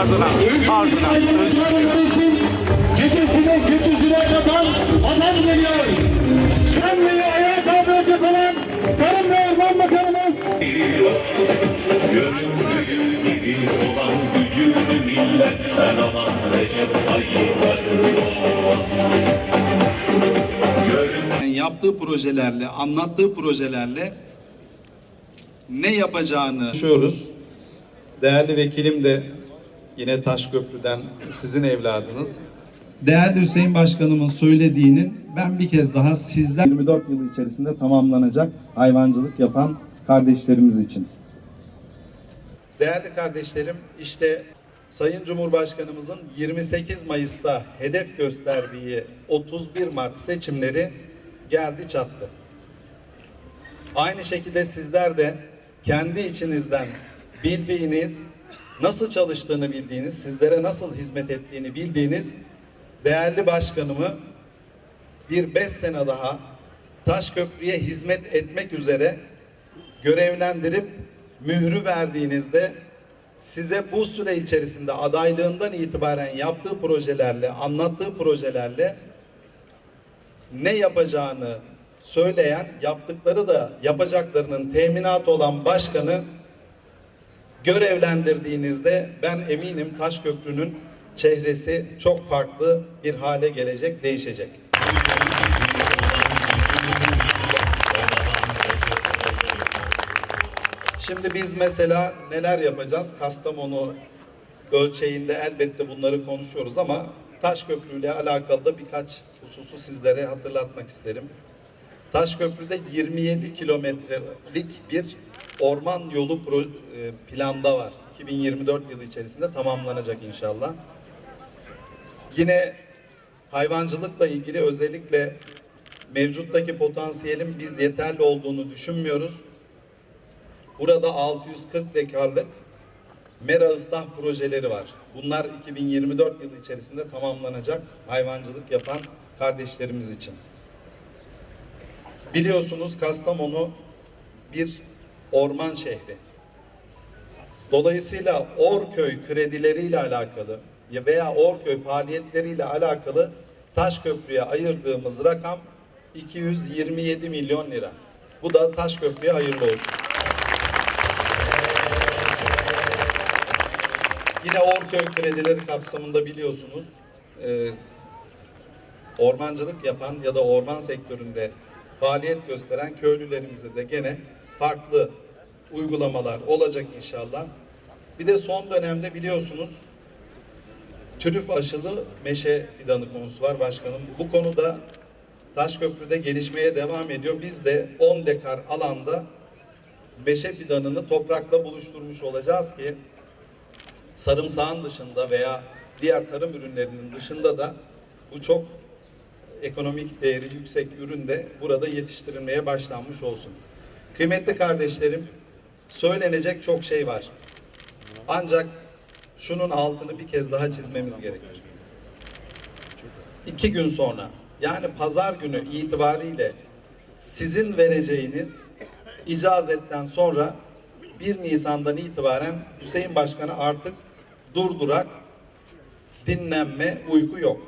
ardına, ardına diliyorum. için gecesine gündüzüne katan adam geliyor. Sen beni ayağa kaldıracak olan Tarım ve Orman Bakanımız Göründüğü gibi olan gücünü milletten alan Recep Tayyip Erdoğan. Yani yaptığı projelerle, anlattığı projelerle ne yapacağını. Değerli vekilim de yine Taşköprü'den sizin evladınız. Değerli Hüseyin Başkanımın söylediğinin ben bir kez daha sizler 24 yıl içerisinde tamamlanacak hayvancılık yapan kardeşlerimiz için. Değerli kardeşlerim işte Sayın Cumhurbaşkanımızın 28 Mayıs'ta hedef gösterdiği 31 Mart seçimleri geldi çattı. Aynı şekilde sizler de kendi içinizden bildiğiniz, nasıl çalıştığını bildiğiniz, sizlere nasıl hizmet ettiğini bildiğiniz değerli başkanımı bir beş sene daha Taşköprü'ye hizmet etmek üzere görevlendirip mührü verdiğinizde size bu süre içerisinde adaylığından itibaren yaptığı projelerle, anlattığı projelerle ne yapacağını söyleyen, yaptıkları da yapacaklarının teminatı olan başkanı görevlendirdiğinizde ben eminim Taşköprü'nün çehresi çok farklı bir hale gelecek, değişecek. Şimdi biz mesela neler yapacağız? Kastamonu ölçeğinde elbette bunları konuşuyoruz ama Taşköprü ile alakalı da birkaç hususu sizlere hatırlatmak isterim. Taşköprü'de 27 kilometrelik bir orman yolu e, planda var. 2024 yılı içerisinde tamamlanacak inşallah. Yine hayvancılıkla ilgili özellikle mevcuttaki potansiyelin biz yeterli olduğunu düşünmüyoruz. Burada 640 dekarlık mera ıslah projeleri var. Bunlar 2024 yılı içerisinde tamamlanacak hayvancılık yapan kardeşlerimiz için. Biliyorsunuz Kastamonu bir orman şehri. Dolayısıyla Orköy kredileriyle alakalı ya veya Orköy faaliyetleriyle alakalı Taşköprü'ye ayırdığımız rakam 227 milyon lira. Bu da Taşköprü'ye hayırlı olsun. Yine Orköy kredileri kapsamında biliyorsunuz e, ormancılık yapan ya da orman sektöründe faaliyet gösteren köylülerimize de gene farklı uygulamalar olacak inşallah. Bir de son dönemde biliyorsunuz türüf aşılı meşe fidanı konusu var başkanım. Bu konuda Taşköprü'de gelişmeye devam ediyor. Biz de 10 dekar alanda meşe fidanını toprakla buluşturmuş olacağız ki sarımsağın dışında veya diğer tarım ürünlerinin dışında da bu çok ekonomik değeri yüksek ürün de burada yetiştirilmeye başlanmış olsun. Kıymetli kardeşlerim, söylenecek çok şey var. Ancak şunun altını bir kez daha çizmemiz gerekir. İki gün sonra, yani pazar günü itibariyle sizin vereceğiniz icazetten sonra 1 Nisan'dan itibaren Hüseyin Başkan'a artık durdurak dinlenme, uyku yok.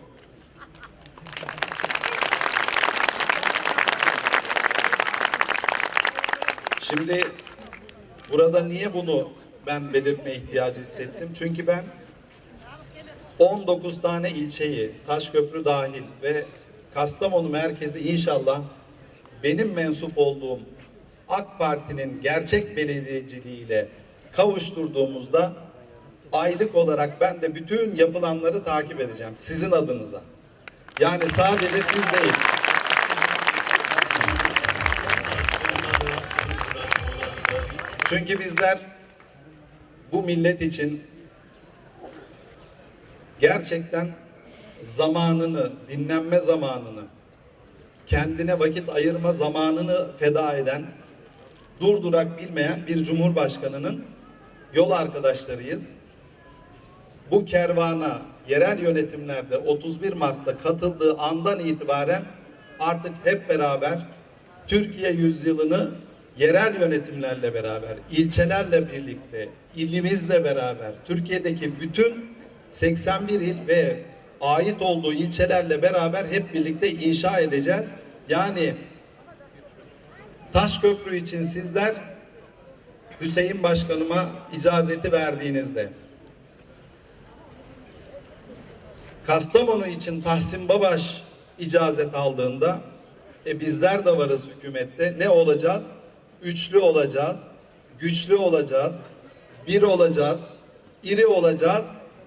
Şimdi burada niye bunu ben belirtme ihtiyacı hissettim? Çünkü ben 19 tane ilçeyi, Taşköprü dahil ve Kastamonu merkezi inşallah benim mensup olduğum AK Parti'nin gerçek belediyeciliğiyle kavuşturduğumuzda aylık olarak ben de bütün yapılanları takip edeceğim sizin adınıza. Yani sadece siz değil. Çünkü bizler bu millet için gerçekten zamanını, dinlenme zamanını, kendine vakit ayırma zamanını feda eden, durdurak bilmeyen bir cumhurbaşkanının yol arkadaşlarıyız. Bu kervana yerel yönetimlerde 31 Mart'ta katıldığı andan itibaren artık hep beraber Türkiye yüzyılını yerel yönetimlerle beraber, ilçelerle birlikte, ilimizle beraber, Türkiye'deki bütün 81 il ve ait olduğu ilçelerle beraber hep birlikte inşa edeceğiz. Yani Taşköprü için sizler Hüseyin Başkanıma icazeti verdiğinizde Kastamonu için Tahsin Babaş icazet aldığında e bizler de varız hükümette. Ne olacağız? Üçlü olacağız, güçlü olacağız, bir olacağız, iri olacağız.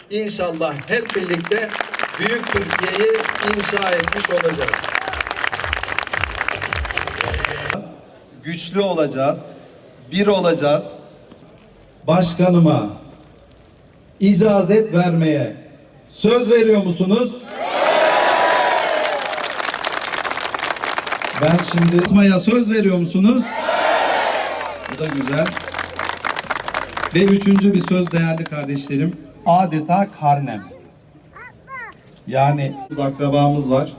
İnşallah hep birlikte büyük Türkiye'yi inşa etmiş olacağız. Güçlü olacağız, bir olacağız. Başkanıma icazet vermeye söz veriyor musunuz? Ben şimdi Asma'ya söz veriyor musunuz? Bu da güzel. Ve üçüncü bir söz değerli kardeşlerim. Adeta karnem. Yani akrabamız var.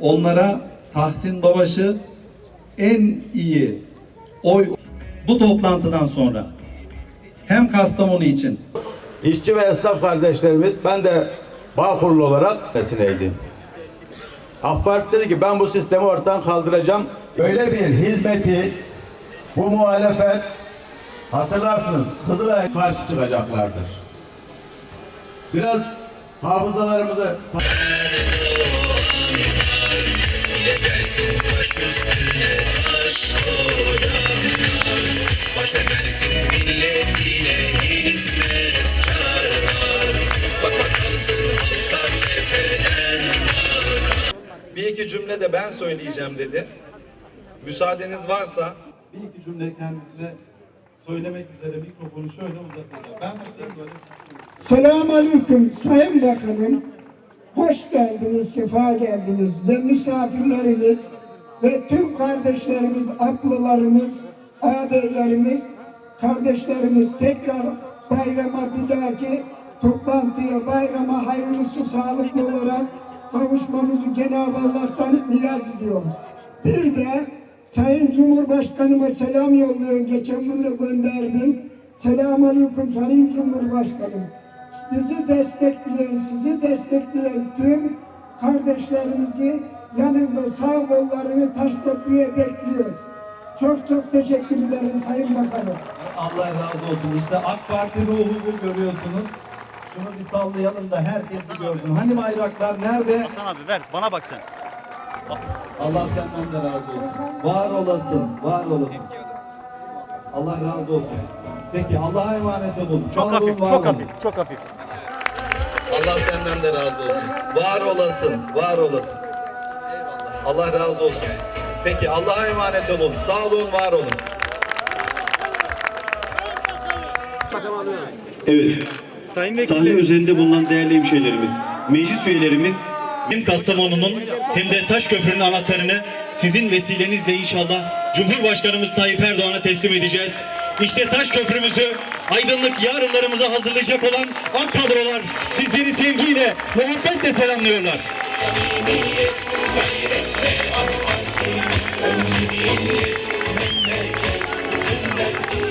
Onlara Tahsin Babaş'ı en iyi oy bu toplantıdan sonra hem Kastamonu için İşçi ve esnaf kardeşlerimiz, ben de Bağkurlu olarak nesineydim. AK Parti dedi ki ben bu sistemi ortadan kaldıracağım. Öyle bir hizmeti bu muhalefet hatırlarsınız Kızılay'a karşı çıkacaklardır. Biraz hafızalarımızı bir iki cümle de ben söyleyeceğim dedi. Müsaadeniz varsa bir iki cümle kendisine söylemek üzere mikrofonu şöyle uzatacağım. Ben buradayım böyle. Selamun Aleyküm Sayın Bakanım. Hoş geldiniz, sefa geldiniz ve misafirlerimiz ve tüm kardeşlerimiz, ablalarımız, ağabeylerimiz, kardeşlerimiz tekrar bayrama bir dahaki toplantıya, bayrama hayırlısı, sağlıklı olarak kavuşmamızı Cenab-ı Allah'tan niyaz ediyorum. Bir de Sayın Cumhurbaşkanıma selam yolluyorum. Geçen gün de gönderdim. Selamun Aleyküm Sayın Cumhurbaşkanım. Bizi destekleyen, sizi destekleyen tüm kardeşlerimizi yanında sağ kollarını taş köprüye bekliyoruz. Çok çok teşekkür ederim Sayın Bakanım. Allah razı olsun. İşte AK Parti ruhu bu görüyorsunuz. Şunu bir sallayalım da herkes bir görsün. Hani bayraklar nerede? Hasan abi ver bana bak sen. Allah senden de razı olsun. Var olasın, var olasın. Allah razı olsun. Peki Allah'a emanet olun. Çok olun, hafif, var çok olun. hafif, çok hafif. Allah senden de razı olsun. Var olasın, var olasın. Allah razı olsun. Peki Allah'a emanet olun. Sağ olun, var olun. Evet. Sahne üzerinde bulunan değerli hemşehrilerimiz, meclis üyelerimiz hem Kastamonu'nun hem de Taşköprü'nün anahtarını sizin vesilenizle inşallah Cumhurbaşkanımız Tayyip Erdoğan'a teslim edeceğiz. İşte Taşköprümüzü aydınlık yarınlarımıza hazırlayacak olan AK kadrolar sizleri sevgiyle, muhabbetle selamlıyorlar. Samimiyet, gayret